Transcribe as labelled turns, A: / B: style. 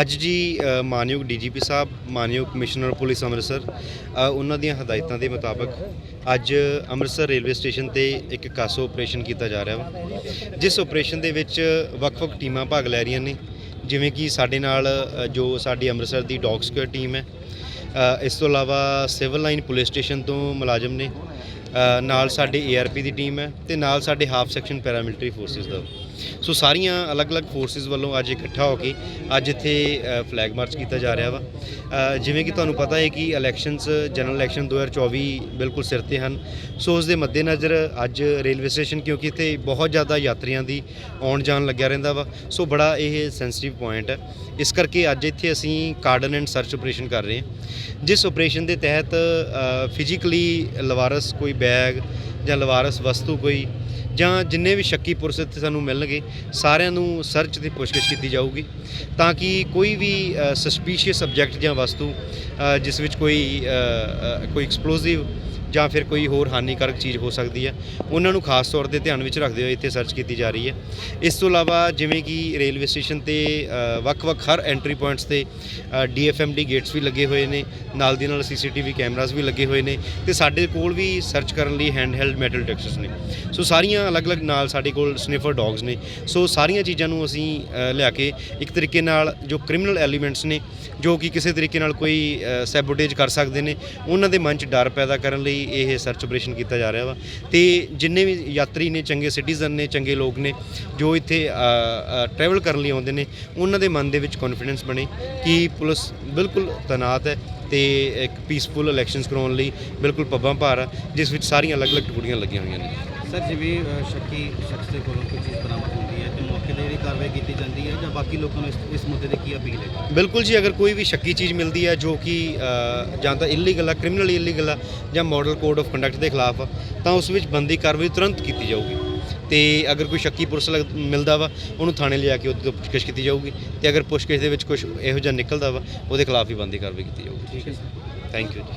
A: ਅੱਜ ਜੀ ਅ, ਮਾਨਯੋਗ ਡੀਜੀਪੀ ਸਾਹਿਬ ਮਾਨਯੋਗ ਕਮਿਸ਼ਨਰ ਪੁਲਿਸ ਅੰਮ੍ਰਿਤਸਰ ਉਹਨਾਂ ਦੀਆਂ ਹਦਾਇਤਾਂ ਦੇ ਮੁਤਾਬਕ ਅੱਜ ਅੰਮ੍ਰਿਤਸਰ ਰੇਲਵੇ ਸਟੇਸ਼ਨ ਤੇ ਇੱਕ ਕਾਸੋ ਆਪਰੇਸ਼ਨ ਕੀਤਾ ਜਾ ਰਿਹਾ ਵਾ ਜਿਸ ਆਪਰੇਸ਼ਨ ਦੇ ਵਿੱਚ ਵੱਖ-ਵੱਖ ਟੀਮਾਂ ਭਾਗ ਲੈ ਰਹੀਆਂ ਨੇ ਜਿਵੇਂ ਕਿ ਸਾਡੇ ਨਾਲ ਜੋ ਸਾਡੀ ਅੰਮ੍ਰਿਤਸਰ ਦੀ ਡੌਗ ਸਕੁਐਡ ਟੀਮ ਹੈ ਇਸ ਤੋਂ ਇਲਾਵਾ ਸਿਵਲ ਲਾਈਨ ਪੁਲਿਸ ਸਟੇਸ਼ਨ ਤੋਂ ਮੁਲਾਜ਼ਮ ਨੇ ਨਾਲ ਸਾਡੇ ਏਆਰਪੀ ਦੀ ਟੀਮ ਹੈ ਤੇ ਨਾਲ ਸਾਡੇ ਹਾਫ ਸੈਕਸ਼ਨ ਪੈਰਾਮਿਲਟਰੀ ਫੋਰਸਿਸ ਦਾ। ਸੋ ਸਾਰੀਆਂ ਅਲੱਗ-ਅਲੱਗ ਫੋਰਸਿਸ ਵੱਲੋਂ ਅੱਜ ਇਕੱਠਾ ਹੋ ਕੇ ਅੱਜ ਇੱਥੇ ਫਲੈਗ ਮਾਰਚ ਕੀਤਾ ਜਾ ਰਿਹਾ ਵਾ। ਜਿਵੇਂ ਕਿ ਤੁਹਾਨੂੰ ਪਤਾ ਹੈ ਕਿ ਇਲੈਕਸ਼ਨਸ ਜਨਰਲ ਇਲੈਕਸ਼ਨ 2024 ਬਿਲਕੁਲ ਸਿਰ ਤੇ ਹਨ। ਸੋ ਉਸ ਦੇ ਮੱਦੇਨਜ਼ਰ ਅੱਜ ਰੇਲਵੇ ਸਟੇਸ਼ਨ ਕਿਉਂਕਿ ਇੱਥੇ ਬਹੁਤ ਜ਼ਿਆਦਾ ਯਾਤਰੀਆਂ ਦੀ ਆਉਣ ਜਾਣ ਲੱਗਿਆ ਰਹਿੰਦਾ ਵਾ। ਸੋ ਬੜਾ ਇਹ ਸੈਂਸਿਟਿਵ ਪੁਆਇੰਟ ਹੈ। ਇਸ ਕਰਕੇ ਅੱਜ ਇੱਥੇ ਅਸੀਂ ਕਾਰਡਨ ਐਂਡ ਸਰਚ ਆਪਰੇਸ਼ਨ ਕਰ ਰਹੇ ਹਾਂ। ਜਿਸ ਆਪਰੇਸ਼ਨ ਦੇ ਤਹਿਤ ਫਿਜ਼ੀਕਲੀ ਲਵਾਰਸ ਕੋਈ ਬੈਗ ਜਾਂ ਲਵਾਰਸ ਵਸਤੂ ਕੋਈ ਜਾਂ ਜਿੰਨੇ ਵੀ ਸ਼ੱਕੀ ਪੁਰਸ਼ ਇੱਥੇ ਸਾਨੂੰ ਮਿਲਣਗੇ, ਸਾਰਿਆਂ ਨੂੰ ਸਰਚ ਤੇ ਪੁੱਛਗਿੱਛ ਕੀਤੀ ਜਾਊਗੀ ਤਾਂ ਕਿ ਕੋਈ ਵੀ ਸਸਪੀਸ਼ੀਅਸ ਸਬਜੈਕਟ ਜਾਂ ਵਸਤੂ ਜਿਸ ਵਿੱਚ ਕੋਈ ਕੋਈ ਐਕਸਪਲੋਸਿਵ ਜਾਂ ਫਿਰ ਕੋਈ ਹੋਰ ਹਾਨੀਕਾਰਕ ਚੀਜ਼ ਹੋ ਸਕਦੀ ਹੈ। ਉਹਨਾਂ ਨੂੰ ਖਾਸ ਤੌਰ ਤੇ ਧਿਆਨ ਵਿੱਚ ਰੱਖਦੇ ਹੋਏ ਇੱਥੇ ਸਰਚ ਕੀਤੀ ਜਾ ਰਹੀ ਹੈ। ਇਸ ਤੋਂ ਇਲਾਵਾ ਜਿਵੇਂ ਕਿ ਰੇਲਵੇ ਸਟੇਸ਼ਨ ਤੇ ਵੱਖ-ਵੱਖ ਹਰ ਐਂਟਰੀ ਪੁਆਇੰਟਸ ਤੇ ਡੀਐਫਐਮਡੀ ਗੇਟਸ ਵੀ ਲੱਗੇ ਹੋਏ ਨੇ। ਨਾਲ ਦੀ ਨਾਲ ਸੀਸੀਟੀਵੀ ਕੈਮਰਾਸ ਵੀ ਲੱਗੇ ਹੋਏ ਨੇ ਤੇ ਸਾਡੇ ਕੋਲ ਵੀ ਸਰਚ ਕਰਨ ਲਈ ਹੈਂਡਹੈਲਡ ਮੈਟਲ ਡਿਟੈਕਟਰਸ ਨੇ। ਸੋ ਸਾਰੀਆਂ ਅਲੱਗ-ਅਲੱਗ ਨਾਲ ਸਾਡੇ ਕੋਲ ਸਨਿਫਰ ਡੌਗਸ ਨੇ। ਸੋ ਸਾਰੀਆਂ ਚੀਜ਼ਾਂ ਨੂੰ ਅਸੀਂ ਲਿਆ ਕੇ ਇੱਕ ਤਰੀਕੇ ਨਾਲ ਜੋ ਕ੍ਰਿਮੀਨਲ ਐਲੀਮੈਂਟਸ ਨੇ, ਜੋ ਕਿ ਕਿਸੇ ਤਰੀਕੇ ਨਾਲ ਕੋਈ ਸੈਬੋਟੇਜ ਕਰ ਸਕਦੇ ਨੇ, ਉਹਨਾਂ ਦੇ ਮਨ 'ਚ ਡਰ ਪੈਦਾ ਕਰਨ ਲਈ ਇਹ ਸਰਚ ਆਪਰੇਸ਼ਨ ਕੀਤਾ ਜਾ ਰਿਹਾ ਵਾ। ਤੇ ਜਿੰਨੇ ਵੀ ਯਾਤਰੀ ਨੇ, ਚੰਗੇ ਸਿਟੀਜ਼ਨ ਨੇ, ਚੰਗੇ ਲੋਕ ਨੇ, ਜੋ ਇੱਥੇ ਟਰੈਵਲ ਕਰਨ ਲਈ ਆਉਂਦੇ ਨੇ, ਉਹਨਾਂ ਦੇ ਮਨ ਦੇ ਵਿੱਚ ਕੌਨਫੀਡੈਂਸ ਬਣੇ ਕਿ ਪੁਲਿਸ ਬਿਲਕੁਲ ਤੈਨਾਤ ਹੈ ਤੇ ਇੱਕ ਪੀਸਫੁਲ ਇਲੈਕਸ਼ਨਸ ਕਰਾਉਣ ਲਈ ਬਿਲਕੁਲ ਪੱਬਾਂ ਭਾਰ ਆ, ਜਿਸ ਵਿੱਚ ਸਾਰੀਆਂ ਅਲੱਗ-ਅਲੱਗ ਟੁਕੜੀਆਂ ਲੱਗੀਆਂ ਹੋਈਆਂ ਨੇ।
B: ਸਰ ਜਿਵੇਂ ਅ, ਸ਼ੱਕੀ ਸ਼ਖਸ ਦੇ ਕੋਲੋਂ ਕੋਈ ਚੀਜ਼ ਬਰਾਮਦ ਹੁੰਦੀ ਹੈ ਤੇ ਮੌਕੇ ਤੇ ਜਿਹੜੀ ਕਾਰਵਾਈ ਕੀਤੀ ਜਾਂਦੀ ਹੈ ਜਾਂ ਬਾਕੀ ਲੋਕਾਂ ਨੂੰ ਇਸ ਇਸ ਮੁੱਦੇ ਤੇ ਕੀ ਅਪੀਲ ਹੈ?
A: ਬਿਲਕੁਲ ਜੀ ਅਗਰ ਕੋਈ ਵੀ ਸ਼ੱਕੀ ਚੀਜ਼ ਮਿਲਦੀ ਹੈ ਜੋ ਕਿ ਅ, ਜਾਂ ਤਾਂ ਇਲੀਗਲ ਆ ਕ੍ਰਿਮੀਨਲ ਇਲੀਗਲ ਆ ਜਾਂ ਮਾਡਲ ਕੋਡ ਆਫ ਕੰਡਕਟ ਦੇ ਖਿਲਾਫ ਆ ਤਾਂ ਉਸ ਵਿੱਚ ਬੰਦੀ ਕਾਰਵਾਈ ਤੁਰੰਤ ਕੀਤੀ ਜਾਊਗੀ। ਤੇ ਅਗਰ ਕੋਈ ਸ਼ੱਕੀ ਪੁਰਸ਼ ਲੱਗ- ਮਿਲਦਾ ਵਾ ਉਹਨੂੰ ਥਾਣੇ ਲਿਆ ਕੇ ਉਹਦੇ ਤੋਂ ਪੁੱਛਗਿੱਛ ਕੀਤੀ ਜਾਊਗੀ ਤੇ ਅਗਰ ਪੁੱਛਗਿੱਛ ਦੇ ਵਿੱਚ ਕੁਝ ਇਹੋ ਜਿਹਾ ਨਿਕਲਦਾ ਵਾ ਉਹਦੇ ਖਿਲਾਫ ਹੀ ਬੰਦੀ ਕਾਰਵਾਈ ਕੀਤੀ ਜਾਊਗੀ।
B: ਠੀਕ ਹੈ ਸਰ।
A: Thank you